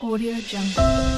Audio Jungle.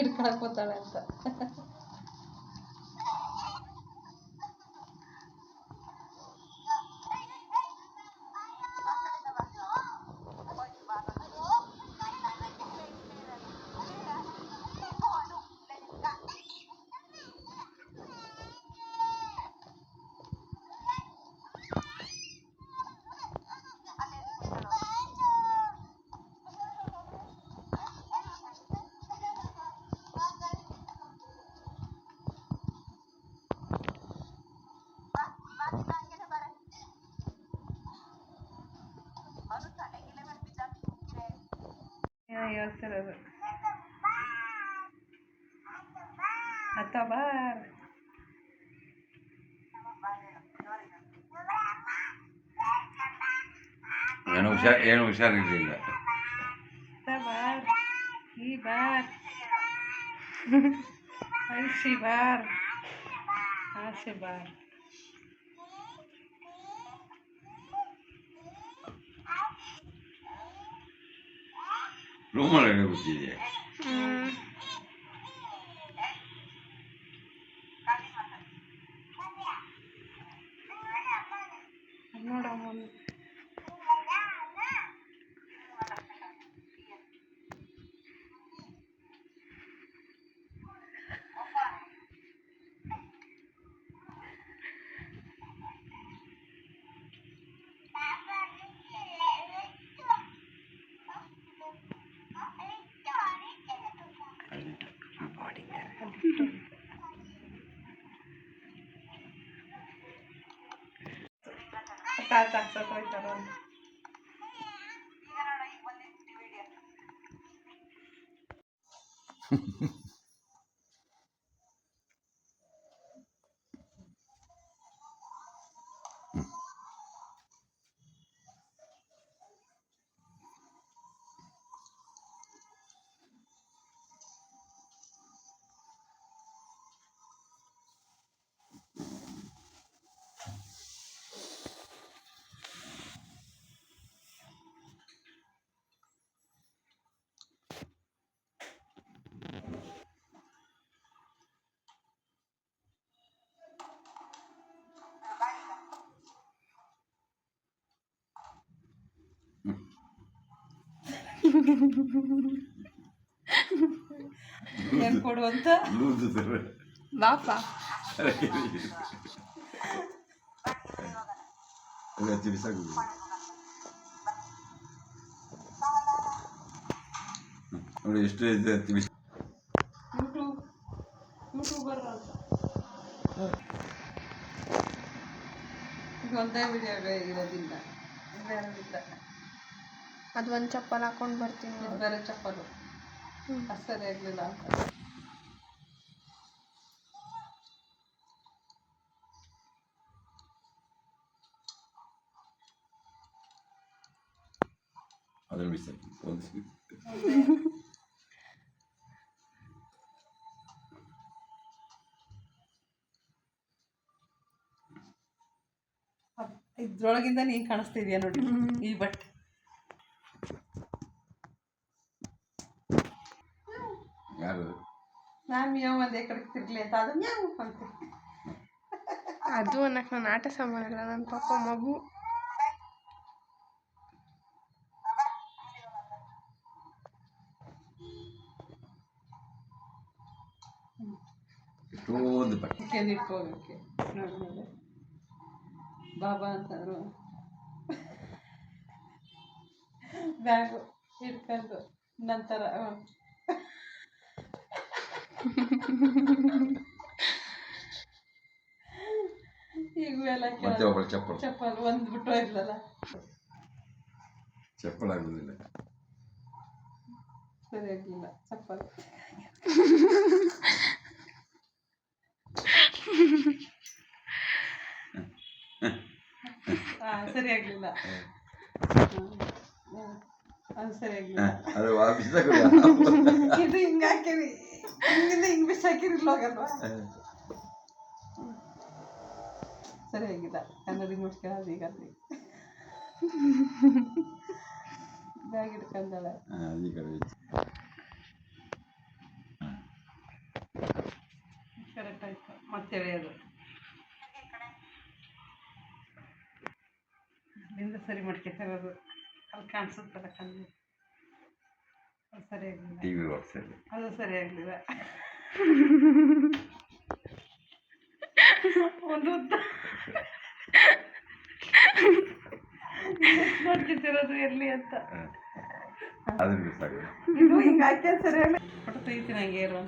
இருக்கலாம் பார்த்தா வேண்டாம் ಕೂತಾಳೆ ಅಂತ ಹೇಳ್ತಿರೋದು ಅತ್ತ ಬಾರ್ ಏನು ಹುಷಾರ್ ಏನು ಹುಷಾರಿರಲಿಲ್ಲ ಅತ್ತ ಬಾರ್ ಈ ಬಾರ್ ಐಸಿ ಬಾರ್ ಆಸೆ ಬಾರ್ Roma le uccide. Mm. No, no, no. ಸತ್ತೋಯ್ತಾರ ಏನ್ ಕೊಡು ಅಂತ. ಕೊಡುವಂತ? ಬಾಪ. ನೋಡಿ ಎಷ್ಟು ಇದೆ ತಿಳಿಸ್ ಒಂದೇ ವಿಡಿಯೋ ಇರೋದಿಲ್ಲ. ಅದು ಒಂದು ಚಪ್ಪಲ್ ಹಾಕೊಂಡು ಬರ್ತೀನಿ ಇದು ಬೇರೆ ಚಪ್ಪಲು. ಅದು ಸರಿ ಆಗಲಿಲ್ಲ ಅಂತ. ಅದನ್ನು ಬಿಸಾಕಿ ಒಂದು ಇದ್ರೊಳಗಿಂದ ನೀನ್ ಕಾಣಿಸ್ತಿದ್ಯಾ ನೋಡಿ? ಈ ಬಟ್ಟೆ. ನಾನು ಮ್ಯಾವ್ ಒಂದೇ ಕಡೆಗೆ ತಿರ್ಗ್ಲಿ ಅಂತ ಅದು ಮ್ಯಾವ್ ಅಂತ. ಅದು ಅನ್ನಕ್ಕೆ ನಾನು ಆಟ ಸಾಮಾನಿಲ್ಲ ನನ್ನ ಪಾಪ ಮಗು. ಎಷ್ಟೊಂದು ಬಟ್ಟೆ ಇಟ್ಕೋಬೇಕು ನೋಡ್ಮೇಲೆ. ಬಾಬಾ ಅಂತಂದ್ರು. ಬ್ಯಾಗು ಇಟ್ಕೊಂಡು ನಂತರ ಮತ್ತೆ ಒಬ್ಬಳ ಚಪ್ಪಲ್. ಚಪ್ಪಲ್ ಒಂದು ಬಿಟ್ಟು ಚಪ್ಪಲ್ ಆಗುದಿಲ್ಲ. ಸರಿ ಆಗ್ಲಿಲ್ಲ ಚಪ್ಪಲ್. ಆ ಸರಿ ಆಗ್ಲಿಲ್ಲ. ಹ್ಮ್. ಹ್ಮ್. ಅದು ವಾಪಿಸ್ದಾಗ ಇದು ಹಿಂಗ ಹಾಕಿರಿ ಇಂಗ್ಲಿಷ್ ಹಿಂಗ್ ಸರಿ ಸರಿಯಾಗಿಲ್ಲ ಕನ್ನಡಿ ಮುಡ್ಸ್ಕೊಳ್ಳೋದು ಈಗ ಅಲ್ಲಿ. ಬ್ಯಾಗ್ ಐತಿ. ಕರೆಕ್ಟ್ ಆಯ್ತು. ಮತ್ತೆ ಎಳೆಯೋದು. ಅಲ್ಲಿಂದ ಸರಿ ಮಾಡ್ಕೊತಿರೋದು ಅಲ್ಲಿ ಕಾಣಿಸುತ್ತಲ್ಲ ಕಣ್ಣು. ಅದು ಟಿ ವಿ ಬಾಕ್ಸಲ್ಲಿ ಅದು ಸರಿಯಾಗಲಿಲ್ಲ ಒಂದು ಉದ್ದ ನೋಡ್ಕೊತಿರೋದು ಎಲ್ಲಿ ಅಂತ. ಅದನ್ನ ಆಗಿದೆ ಇದು ಹಿಂಗೆ ಇರು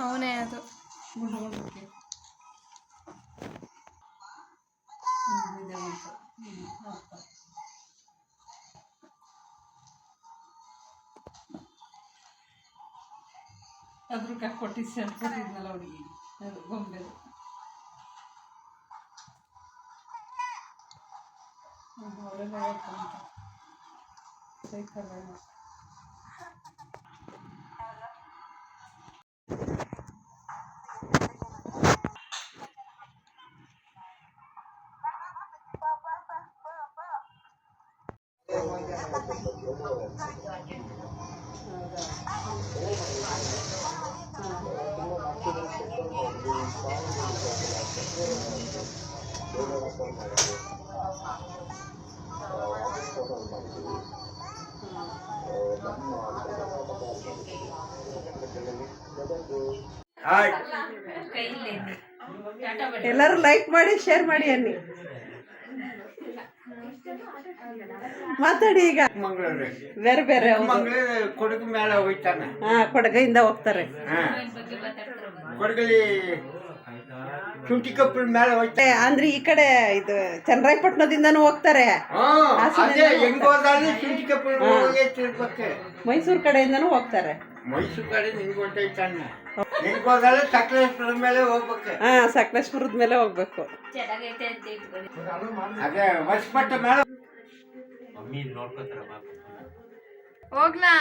ಅವನೇ ಅದು. ಗುಂಡು ಗುಂಡಕ್ಕೆ ಹ್ಮ್, ಇದೆ ಉಂಟು. ಹ್ಮ್, ನೋಡ್ತಾ. ಅದ್ರಕ್ಕೆ ಕೊಟ್ಟಿದ್ದು ಸೆಟ್ ಕೊಟ್ಟಿದ್ನಲ್ಲ ಹುಡುಗಿ ಅದು ಗೊಂಬೆದು ಹ್ಮ್, ಒಳ್ಳೆಲ್ಲ ಹೇಳ್ಕೊಂತ ಸೈಕಲ್ ಎಲ್ಲರೂ ಲೈಕ್ ಮಾಡಿ ಶೇರ್ ಮಾಡಿ ಅನ್ನಿ. ಮಾತಾಡಿ ಈಗ. ಮಂಗಳೂರು ಬೇರೆ ಬೇರೆ ಕೊಡಗು ಮೇಲೆ ಹೋಗ್ತಾನೆ ಹಾ ಕೊಡಗಿಂದ ಹೋಗ್ತಾರೆ. ಕೊಡಗಲಿ ಶುಂಠಿ ಮೇಲೆ ಹೋಗ್ತಾನೆ ಅಂದ್ರೆ ಈ ಕಡೆ ಇದು ಚನ್ನರಾಯಪಟ್ಟಣದಿಂದನೂ ಹೋಗ್ತಾರೆ. ಶುಂಠಿ ಮೈಸೂರು ಕಡೆಯಿಂದನೂ ಹೋಗ್ತಾರೆ. ಮೈಸೂರು ಕಡೆ ಸಕಲೇಶ್ವರ ಮೇಲೆ ಹೋಗ್ಬೇಕು. ಹಾ ಸಕಲೇಶ್ಪುರದ ಮೇಲೆ ಹೋಗ್ಬೇಕು. ಅದೇ ಹೊಸಪಟ್ಟ ಮೇಲೆ. ಹೋಗ್ಲಾ?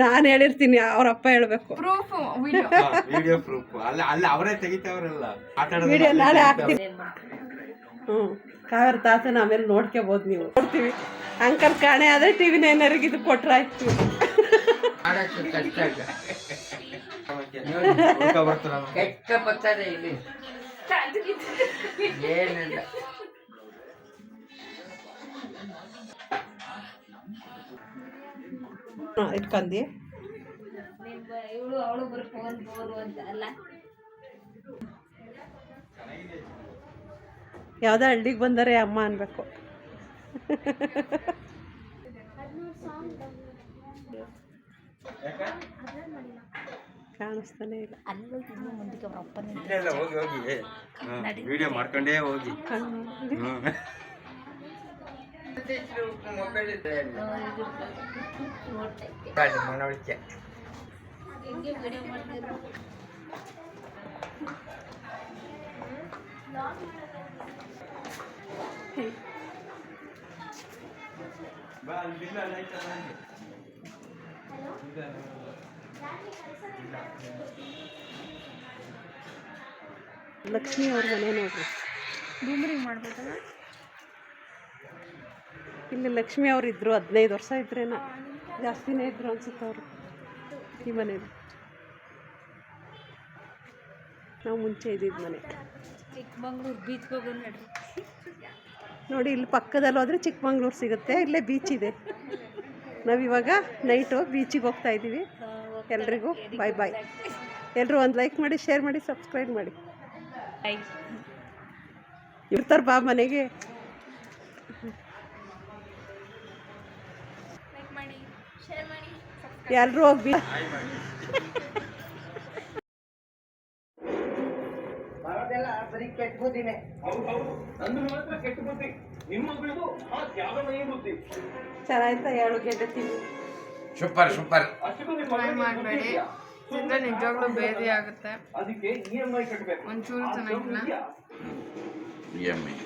ನಾನು ಹೇಳಿರ್ತೀನಿ ಅವ್ರಪ್ಪ ಹೇಳ್ಬೇಕು. ಪ್ರೂಫ್ ವಿಡಿಯೋ ವಿಡಿಯೋ ಪ್ರೂಫ್ ಅಲ್ಲ ಅಲ್ಲ ಅವರೇ ತೆಗಿತಾವ್ರಲ್ಲ. ವಿಡಿಯೋ ನಾಳೆ ಹಾಕ್ತೀನಿ. ಹ್ಞೂ. ಕಾವೇರಿ ತಾತನ ಆಮೇಲೆ ನೋಡ್ಕೋಬೋದು ನೀವು. ನೋಡ್ತೀವಿ. ಅಂಕಲ್ ಕಾಣೆ ಆದ್ರೆ ಟಿವಿ ನೈನರಿಗೆ ಇದು ಕೊಟ್ರಾಯ್ತು ಆಯ್ತು. ಕಷ್ಟ ಇಲ್ಲ. ಬರ್ತಾರ ಕೆಟ್ಟ ಬರ್ತಾರೆ ಇಲ್ಲಿ. ಏನಿಲ್ಲ. ಹಾಂ ಇಟ್ಕೊಂಡಿ ಇವಳು ಅವಳು ಬರ್ಕೊಂಡು ಫೋನ್ ಅಂತ ಅಲ್ಲ. ಯಾವುದೋ ಹಳ್ಳಿಗೆ ಬಂದರೆ ಅಮ್ಮ ಅನ್ಬೇಕು. ಕಾಣಿಸ್ತಾನೆ ಇಲ್ಲ. ಅಲ್ಲಿ ಇನ್ನೂ ಮುಂದಕ್ಕೆ ಅವ್ರ ಅಪ್ಪನ ಹೋಗಿ ಹೋಗಿ ವಿಡಿಯೋ ಮಾಡ್ಕೊಂಡೇ ಹೋಗಿ. ಮನವಳಿಕೆ ಹೆಂಗೆ ವಿಡಿಯೋ ಮಾಡ್ತಿದ್ರು ಲಕ್ಷ್ಮಿ ಅವ್ರ ಮನೆ ನೋಡ್ರಿ. ಬೂಮ್ರಿಂಗ್ ಮಾಡ್ಬೋದಲ್ಲ ಇಲ್ಲಿ ಲಕ್ಷ್ಮಿ ಅವ್ರು ಇದ್ರು ಹದಿನೈದು ವರ್ಷ ಇದ್ರೇನೋ. ಜಾಸ್ತಿನೇ ಇದ್ರು ಅನ್ಸುತ್ತೆ ಅವರು ಈ ಮನೇಲಿ. ನಾವು ಮುಂಚೆ ಇದ್ದಿದ್ದು ಮನೆ. ಚಿಕ್ಕಮಂಗ್ಳೂರು ಬೀಚ್ಗೆ ಹೋಗೋಣ ನಡ್ರಿ. ನೋಡಿ ಇಲ್ಲಿ ಪಕ್ಕದಲ್ಲಿ ಹೋದರೆ ಚಿಕ್ಕಮಂಗ್ಳೂರು ಸಿಗುತ್ತೆ. ಇಲ್ಲೇ ಬೀಚ್ ಇದೆ. ನಾವಿವಾಗ ನೈಟು ಬೀಚಿಗೆ ಹೋಗ್ತಾ ಇದ್ದೀವಿ. ಎಲ್ರಿಗೂ ಬಾಯ್ ಬಾಯ್ ಎಲ್ಲರೂ ಒಂದು ಲೈಕ್ ಮಾಡಿ ಶೇರ್ ಮಾಡಿ ಸಬ್ಸ್ಕ್ರೈಬ್ ಮಾಡಿ. ಇರ್ತಾರೆ ಬಾ ಮನೆಗೆ. ಲೈಕ್ ಮಾಡಿ ಶೇರ್ ಮಾಡಿ ಎಲ್ಲರೂ ಹೋಗಿ ಬುದ್ಧಿನೇ. ಹೌದೌದು ನಂದು ಮಾತ್ರ ಕೆಟ್ಟ ನಿಮ್ಮ ಮಗಳದು ಆ ತ್ಯಾಗಮಯ ಬುದ್ಧಿ. ಚೆನ್ನಾಯ್ತಾ ಹೇಳು ಗೆದ್ದತೀನಿ ಸೂಪರ್ ಸೂಪರ್. ಅಷ್ಟಕ್ಕೊಂದು ಮಗಳು ಮಾಡಬೇಡಿ. ಚಂದ್ರ ನಿಜವಾಗ್ಲೂ ಬೇದಿ ಆಗುತ್ತೆ. ಅದಕ್ಕೆ ಇ ಎಂ ಐ ಕಟ್ಟಬೇಕು ಒಂಚೂರು ಚೆನ್ನಾಗಿಲ್ಲ. E M I